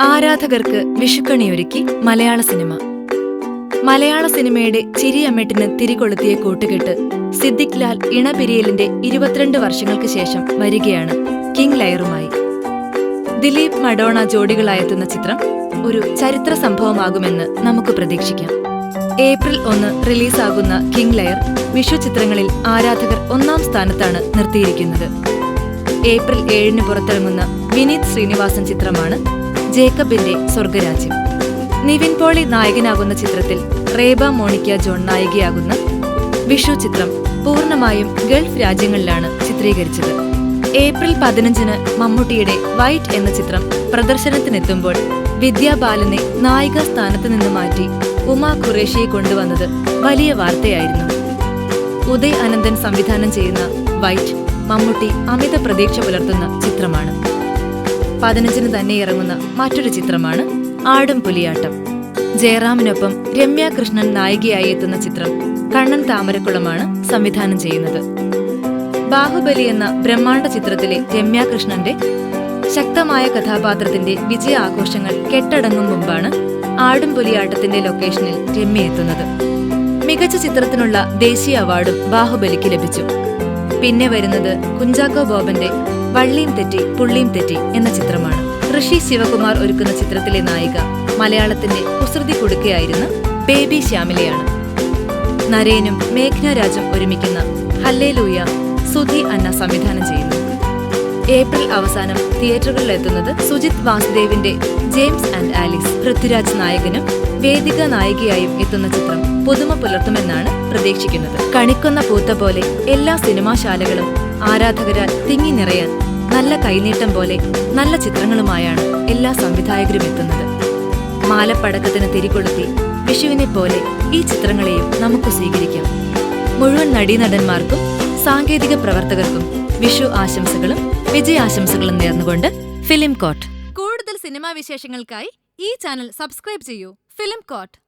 ആരാധകർക്ക് വിഷുക്കണിയൊരുക്കി മലയാള സിനിമ. മലയാള സിനിമയുടെ ചിരിയമ്മട്ടിന് തിരികൊളുത്തിയ കൂട്ടുകെട്ട് സിദ്ദിഖ് ലാൽ ഇണപിരിയലിന്റെ ഇരുപത്തിരണ്ട് വർഷങ്ങൾക്ക് ശേഷം വരികയാണ് കിങ് ലയറുമായി. ദിലീപ് മഡോണ ജോഡികളായെത്തുന്ന ചിത്രം ഒരു ചരിത്ര സംഭവമാകുമെന്ന് നമുക്ക് പ്രതീക്ഷിക്കാം. ഏപ്രിൽ ഒന്ന് റിലീസാകുന്ന കിങ് ലയർ വിഷു ചിത്രങ്ങളിൽ ആരാധകർ ഒന്നാം സ്ഥാനത്താണ് നിർത്തിയിരിക്കുന്നത്. ഏപ്രിൽ ഏഴിന് പുറത്തിറങ്ങുന്ന വിനീത് ശ്രീനിവാസൻ ചിത്രമാണ് ജേക്കബിന്റെ സ്വർഗരാജ്യം. നിവിൻ പോളി നായകനാകുന്ന ചിത്രത്തിൽ റേബ മോണിക്ക ജോൺ നായികയാകുന്ന വിഷു ചിത്രം പൂർണമായും ഗൾഫ് രാജ്യങ്ങളിലാണ് ചിത്രീകരിച്ചത്. ഏപ്രിൽ പതിനഞ്ചിന് മമ്മൂട്ടിയുടെ വൈറ്റ് എന്ന ചിത്രം പ്രദർശനത്തിനെത്തുമ്പോൾ വിദ്യാ ബാലനെ നായിക സ്ഥാനത്ത് നിന്ന് മാറ്റി ഉമാ ഖുറേഷിയെ കൊണ്ടുവന്നത് വലിയ വാർത്തയായിരുന്നു. ഉദയ് അനന്തൻ സംവിധാനം ചെയ്യുന്ന വൈറ്റ് മമ്മൂട്ടി അമിത പ്രതീക്ഷ പുലർത്തുന്ന ചിത്രമാണ്. പതിനഞ്ചിന് തന്നെ ഇറങ്ങുന്ന മറ്റൊരു ചിത്രമാണ് ആടും പുലിയാട്ടം. ജയറാമിനൊപ്പം രമ്യ കൃഷ്ണൻ നായികയായി എത്തുന്ന ചിത്രം കണ്ണൻ താമരക്കുളമാണ് സംവിധാനം ചെയ്യുന്നത്. ബാഹുബലി എന്ന ബ്രഹ്മാണ്ഡ ചിത്രത്തിലെ രമ്യ കൃഷ്ണന്റെ ശക്തമായ കഥാപാത്രത്തിന്റെ വിജയ ആഘോഷങ്ങൾ കെട്ടടങ്ങും മുമ്പാണ് ആടും പുലിയാട്ടത്തിന്റെ ലൊക്കേഷനിൽ രമ്യ എത്തുന്നത്. മികച്ച ചിത്രത്തിനുള്ള ദേശീയ അവാർഡും ബാഹുബലിക്ക് ലഭിച്ചു. പിന്നെ വരുന്നത് കുഞ്ചാക്കോ ബോബന്റെ വള്ളിയും തെറ്റി പുള്ളിയും തെറ്റി എന്ന ചിത്രമാണ്. ഋഷി ശിവകുമാർ ഒരുക്കുന്ന ചിത്രത്തിലെ നായിക മലയാളത്തിന്റെ കുസൃതി കൊടുക്കുകയായിരുന്ന ബേബി ശ്യാമിലയാണ്. നരേനും മേഘ്ന രാജും ഒരുമിക്കുന്ന ഹല്ലേലൂയ സുധി അന്ന സംവിധാനം ചെയ്യുന്നു. ഏപ്രിൽ അവസാനം തിയേറ്ററുകളിൽ എത്തുന്നത് സുജിത് വാസുദേവിന്റെ ജെയിംസ് ആൻഡ് ആലിസ് പൃഥ്വിരാജ് നായകനും വേദിക നായികയായും എത്തുന്ന ചിത്രം പുതുമ പുലർത്തുമെന്നാണ് പ്രതീക്ഷിക്കുന്നത്. കണിക്കൊന്ന പൂത്ത പോലെ എല്ലാ സിനിമാശാലകളും ആരാധകരാൽ തിങ്ങി നിറയാൻ നല്ല കൈനീട്ടം പോലെ നല്ല ചിത്രങ്ങളുമായാണ് എല്ലാ സംവിധായകരും എത്തുന്നത്. മാലപ്പടക്കത്തിന് തിരികൊളുത്തി വിഷുവിനെ പോലെ ഈ ചിത്രങ്ങളെയും നമുക്ക് സ്വീകരിക്കാം. മുഴുവൻ നടീനടന്മാർക്കും സാങ്കേതിക പ്രവർത്തകർക്കും വിഷു ആശംസകളും വിജയാശംസകളും നേർന്നുകൊണ്ട് ഫിലിം കോട്ട് കൂടുതൽ സിനിമാ വിശേഷങ്ങൾക്കായി ഈ ചാനൽ സബ്സ്ക്രൈബ് ചെയ്യൂ. Film coat